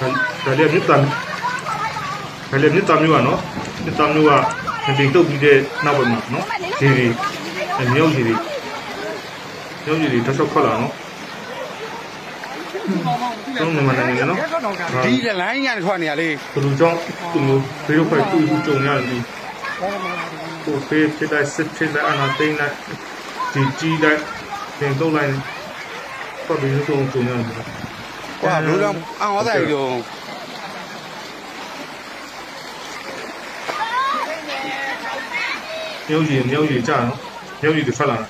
ဒါလေးကမြစ်တာဒါလေးမြစ်တာမျိုးကနော်မြစ်တာမျိုးကဒီတုတ်ပြီးတဲ့နောက်ပိုင်းမှာနော်ဒီဒီမြောက်ကြီးတွေမြောက်ကြီးတွေတစ်ဆောက်ခွက်လာနော်တော့မြန်မာနိုင်ငံနော်ဒီလိုင်းကန်ခွနေရလေဘယ်လိုကြောင့်သူမျိုးဘေးတော့ဖိုက်သူ့သူကြုံရတယ်ဒီဟိုဖေးဖြစ်တဲ့စစ်ဖြစ်တဲ့အနာသိန်းနဲ့ဒီကြီးတဲ့ပြင်တော့လိုက်ပတ်ပြီးတော့ကြုံရတယ် ကွာဘလို့တော့အောင်ဝသားကြီးတော့မြောက်ကြီးမြောက်ကြီးကြာနော်မြောက်ကြီးတွေဖက်လာတာ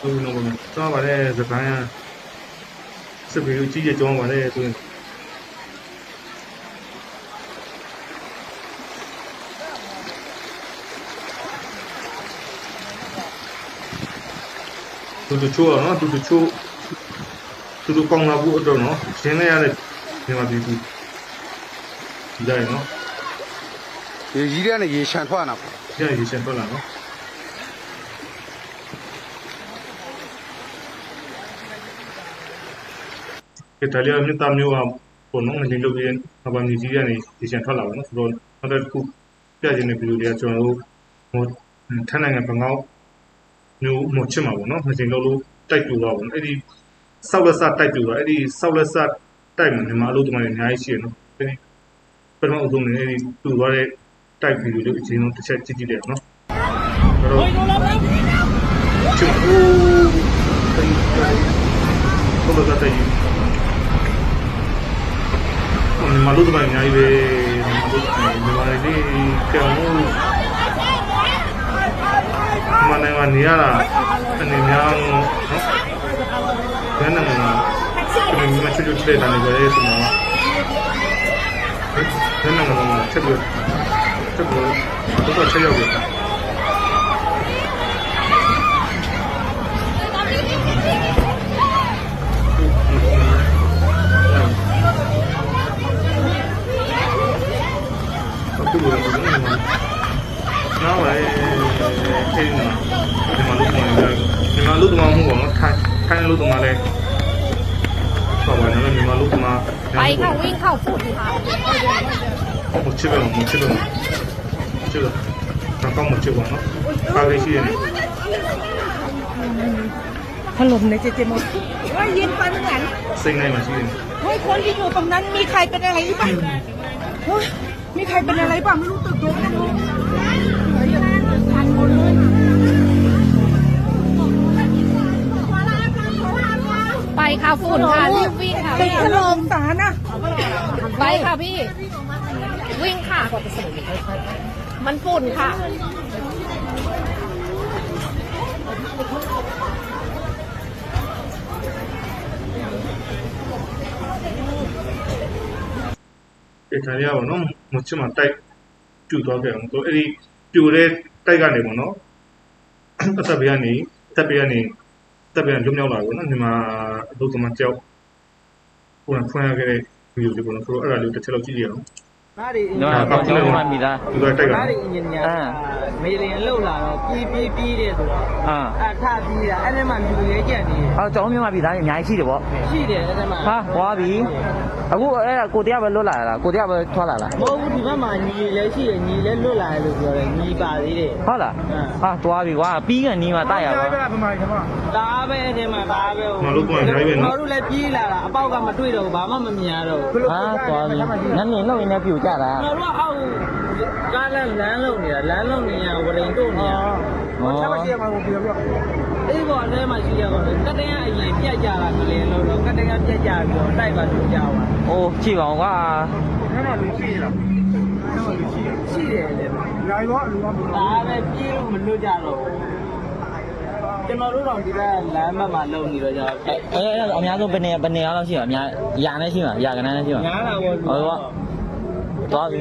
ဟုတ်နော်ဗျာတော့ဗါတဲ့စကိုင်းကစစ်ပြီးကြီးကြီးကြောင်းပါလေ ဆိုရင်တူတူချိုးနော်တူတူချိုးတူတူကောင်းလာဖို့အတွက်နော်ရှင်းလိုက်ရတဲ့ဒီမှာဒီဒီဒီတိုင်းနော်ရေကြီးတဲ့နဲ့ရေရှမ်းထွက်လာပေါ့ရရရှင်ထွက်လာနော်ဒီတလျာမြတ်သားမျိုးကပေါ်နော်မင်းလုပ်ရင်အပန်းကြီးကြီးကနေဒီရှင်ထွက်လာပါနော်ဆိုတော့နောက်တစ်ခုပြခြင်းတဲ့ဗီဒီယိုတွေကကျွန်တော်တို့ဟိုထန်းနိုင်ငံပငေါမျိုးမချစ်မှာပေါ့နော်မင်းလုပ်လို့တိုက်ပြူသွားပါဘူးအဲ့ဒီ ဆောက်လက်စတိုက်ပြူသွားအဲ့ဒီဆောက်လက်စတိုက်မှာမြန်မာအလုပ်သမားတွေအများကြီးရှိရနော်အဲ့ဒီပထမအဆုံးနေအဲ့ဒီပြူသွားတဲ့တိုက်ဗီဒီယိုလေးအချင်းဆုံးတစ်ချက်ကြည့်ကြည့်တယ်နော်အဲ့တော့ချစ်အိုးဆောက်လက်စတိုက်ယူမြန်မာလူတွေအများကြီးပဲမြန်မာလူတွေမြန်မာတွေကြောင်လို့မြန်မာနိုင်ငံနေရတာအနေများ နော်ဘယ်နိုင်ငံမှာဒီမှာချွတ်ချွတ်တဲ့တန်းတွေပဲဆိုတော့ဘယ်နိုင်ငံမှာချက်ပြီးချက်ပြီးတော့ချက်ရောက်ပြီအခုလိုမျိုးနော်ဝဲအဲ့ ให้มันรูกตรงมาเลยต่อไปนะมันมีมาลูกมาไปค่ะวิ่งเข้าฝุ่นค่ะหมดชิบะหมดชิบะชิบะแล้วก็หมดชิบะเนาะปลาเวชีเนี่ยถล่มในเจเจมดว่ายืนไปเหมือนซิงในมาชื่นเฮ้ยคนที่อยู่ตรงนั้นมีใครเป็นอะไรบ้างเฮ้ยมีใครเป็นอะไรบ้างไม่รู้ตึกโดนนะลูก ค่ะฝุ่นค่ะรีบวิ่งค่ะ ตึก พี่ ถล่มสารนะ ไปค่ะพี่ วิ่งค่ะ มันฝุ่นค่ะ ဒီခါရပါနော်မချစ်မှတိုက်ပြူသွားခဲ့အောင်ဆိုအဲ့ဒီပြူတဲ့တိုက်ကနေပေါ့နော်အသက်ဘေးကနေတက်ဘေးကနေ တက်ဘေးကနေလွတ်မြောက်လာပေါ့နော်ဒီမှာအလုပ်သမားကြောက်ဟိုဖွင့်ရခဲ့တဲ့ဗီဒီယိုလေးပေါ့နော်ဆိုတော့အဲ့ဒါလေးတစ်ချက်လောက်ကြည့်ရအောင်နားတွေအင်ဒါဂျင်ကောင်းတယ်မှတ်မိသားသူကတိုက်ကနားတွေအင်ဂျင်နီယာမေလင်လောက်လာတော့ပြီးပြီးပြီးတယ်ဆိုတော့အာအထပြီးတာအဲ့ဒီမှာလူရဲကြက်နေအော်ကျွန်တော်မြန်မာပြည်သားတွေအများကြီးရှိတယ်ပေါ့ရှိတယ်အဲ့ဒီမှာဟာဟွာပြီအခုအဲ့ဒါကိုတရားပဲလွတ်လာလားကိုတရားပဲထွက်လာလားမဟုတ်ဘူးဒီဘက်မှာညီလည်းရှိတယ်ညီလည်းလွတ်လာတယ်လို့ပြောတယ်ညီပါသေးတယ်ဟုတ်လားဟာသွားပြီကွာပြီးကန်နီးမှာတိုက်ရပါဒါပဲအဲ့ဒီမှာဒါပဲမလို့တော့အများကြီးပဲနော်ကျွန်တော်တို့လည်းပြေးလာတာအပေါက်ကမတွေ့တော့ဘူးဘာမှမမြင်ရတော့ဘူးဟာသွားပြီနန်းနေလောက်ရင်းနဲ့ပြူကြတာကျွန်တော်တို့ကအောက်ကားလမ်းလမ်းလုံးနေတာလမ်းလုံးနေရဝရင်တို့နေ ရဟောအေးပေါ်အဲမှာရှိရတော့ကတ္တရအရင်ပြက်ကြတာမလင်းလို့တော့ကတ္တရပြက်ကြပြီးတော့တိုက်ပါလို့ကြောက်ပါအိုးကြည့်ပါဦးကွာရှိတယ်လေနိုင်တော့လူကဒါပဲပြေးလို့မလွတ်ကြတော့ဘူးကျွန်တော်တို့တော့ဒီကလမ်းဘက်မှာလုံနေတော့ကြအဲ့အဲ့အများဆုံးဘယ်နေဘယ်နေလောက်ရှိမှာအများရာနဲ့ရှိမှာရာကနန်းနဲ့ရှိမှာညားတာပေါ့ဟုတ်ပါသွားပြီ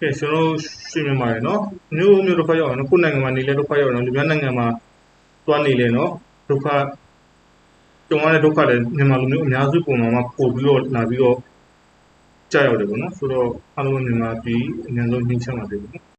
ကဲကျွန်တော်ရှင်းပြပါရနော်မျိုးမျိုးတစ်ခါရောက်နော်ကိုယ်နိုင်ငံမှာနေလဲတစ်ခါရောက်နော်လူများနိုင်ငံမှာသွားနေလဲနော်ဒုက္ခကြုံရတဲ့ဒုက္ခတွေမြန်မာလူမျိုးအများစုပုံမှာပို့ပြီးတော့လာပြီးတော့ကြာရောက်တယ်ပေါ့နော်ဆိုတော့အားလုံးမြန်မာပြည်အများဆုံးနှိမ့်ချမ်းပါတယ်ပေါ့နော်